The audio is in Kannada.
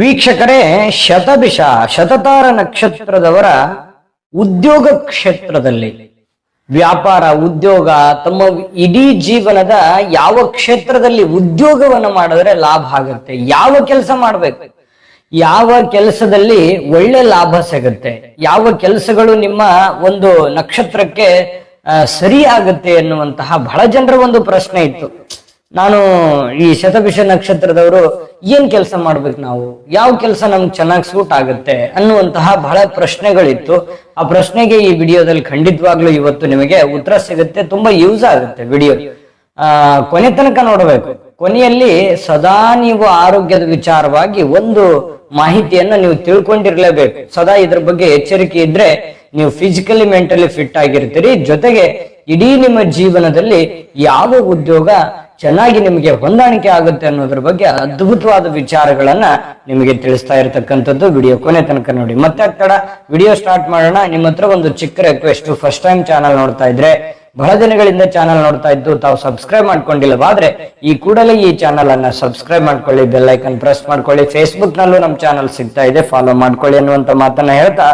ವೀಕ್ಷಕರೇ, ಶತಭಿಷ, ಶತತಾರ ನಕ್ಷತ್ರದವರ ಉದ್ಯೋಗ ಕ್ಷೇತ್ರದಲ್ಲಿ. ವ್ಯಾಪಾರ, ಉದ್ಯೋಗ, ತಮ್ಮ ಇಡೀ ಜೀವನದ ಯಾವ ಕ್ಷೇತ್ರದಲ್ಲಿ ಉದ್ಯೋಗವನ್ನು ಮಾಡಿದ್ರೆ ಲಾಭ ಆಗುತ್ತೆ, ಯಾವ ಕೆಲಸ ಮಾಡ್ಬೇಕು, ಯಾವ ಕೆಲಸದಲ್ಲಿ ಒಳ್ಳೆ ಲಾಭ ಸಿಗುತ್ತೆ, ಯಾವ ಕೆಲಸಗಳು ನಿಮ್ಮ ಒಂದು ನಕ್ಷತ್ರಕ್ಕೆ ಸರಿ ಆಗುತ್ತೆ ಬಹಳ ಜನರ ಒಂದು ಪ್ರಶ್ನೆ ಇತ್ತು. ನಾನು ಈ ಶತಭಿಷ ನಕ್ಷತ್ರದವರು ಏನ್ ಕೆಲಸ ಮಾಡ್ಬೇಕು ನಾವು? ಯಾವ ಕೆಲಸ ನಮ್ಗೆ ಚೆನ್ನಾಗಿ ಸೂಟ್ ಆಗುತ್ತೆ ಅನ್ನುವಂತಹ ಬಹಳ ಪ್ರಶ್ನೆಗಳಿತ್ತು. ಆ ಪ್ರಶ್ನೆಗೆ ಈ ವಿಡಿಯೋದಲ್ಲಿ ಖಂಡಿತವಾಗ್ಲೂ ಇವತ್ತು ನಿಮಗೆ ಉತ್ತರ ಸಿಗುತ್ತೆ, ತುಂಬಾ ಯೂಸ್ ಆಗುತ್ತೆ ವಿಡಿಯೋ. ಆ, ಕೊನೆ ತನಕ ನೋಡಬೇಕು. ಕೊನೆಯಲ್ಲಿ ಸದಾ ನೀವು ಆರೋಗ್ಯದ ವಿಚಾರವಾಗಿ ಒಂದು ಮಾಹಿತಿಯನ್ನ ನೀವು ತಿಳ್ಕೊಂಡಿರ್ಲೇಬೇಕು. ಸದಾ ಇದ್ರ ಬಗ್ಗೆ ಎಚ್ಚರಿಕೆ ಇದ್ರೆ ನೀವು ಫಿಸಿಕಲಿ ಮೆಂಟಲಿ ಫಿಟ್ ಆಗಿರ್ತೀರಿ. ಜೊತೆಗೆ ಇಡೀ ನಿಮ್ಮ ಜೀವನದಲ್ಲಿ ಯಾವ ಉದ್ಯೋಗ ಚೆನ್ನಾಗಿ ನಿಮಗೆ ಹೊಂದಾಣಿಕೆ ಆಗುತ್ತೆ ಅನ್ನೋದ್ರ ಬಗ್ಗೆ ಅದ್ಭುತವಾದ ವಿಚಾರಗಳನ್ನ ನಿಮಗೆ ತಿಳಿಸ್ತಾ ಇರತಕ್ಕಂಥದ್ದು ವಿಡಿಯೋ ಕೊನೆ ತನಕ ನೋಡಿ. ಮತ್ತೆ ತಡ ವಿಡಿಯೋ ಸ್ಟಾರ್ಟ್ ಮಾಡೋಣ. ನಿಮ್ಮ ಹತ್ರ ಒಂದು ಚಿಕ್ಕ ರಿಕ್ವೆಸ್ಟ್ ಫಸ್ಟ್ ಟೈಮ್ ಚಾನಲ್ ನೋಡ್ತಾ ಇದ್ರೆ, ಬಹಳ ದಿನಗಳಿಂದ ಚಾನಲ್ ನೋಡ್ತಾ ಇದ್ದು, ತಾವು ಸಬ್ಸ್ಕ್ರೈಬ್ ಮಾಡ್ಕೊಂಡಿಲ್ಲವಾದ್ರೆ, ಈ ಕೂಡಲೇ ಈ ಚಾನಲ್ ಅನ್ನ ಸಬ್ಸ್ಕ್ರೈಬ್ ಮಾಡ್ಕೊಳ್ಳಿ ಬೆಲ್ ಐಕನ್ ಪ್ರೆಸ್ ಮಾಡ್ಕೊಳ್ಳಿ. ಫೇಸ್ಬುಕ್ ನಲ್ಲೂ ನಮ್ಮ ಚಾನಲ್ ಸಿಗ್ತಾ ಇದೆ. ಫಾಲೋ ಮಾಡ್ಕೊಳ್ಳಿ ಅನ್ನುವಂತ ಮಾತನ್ನ ಹೇಳ್ತಾ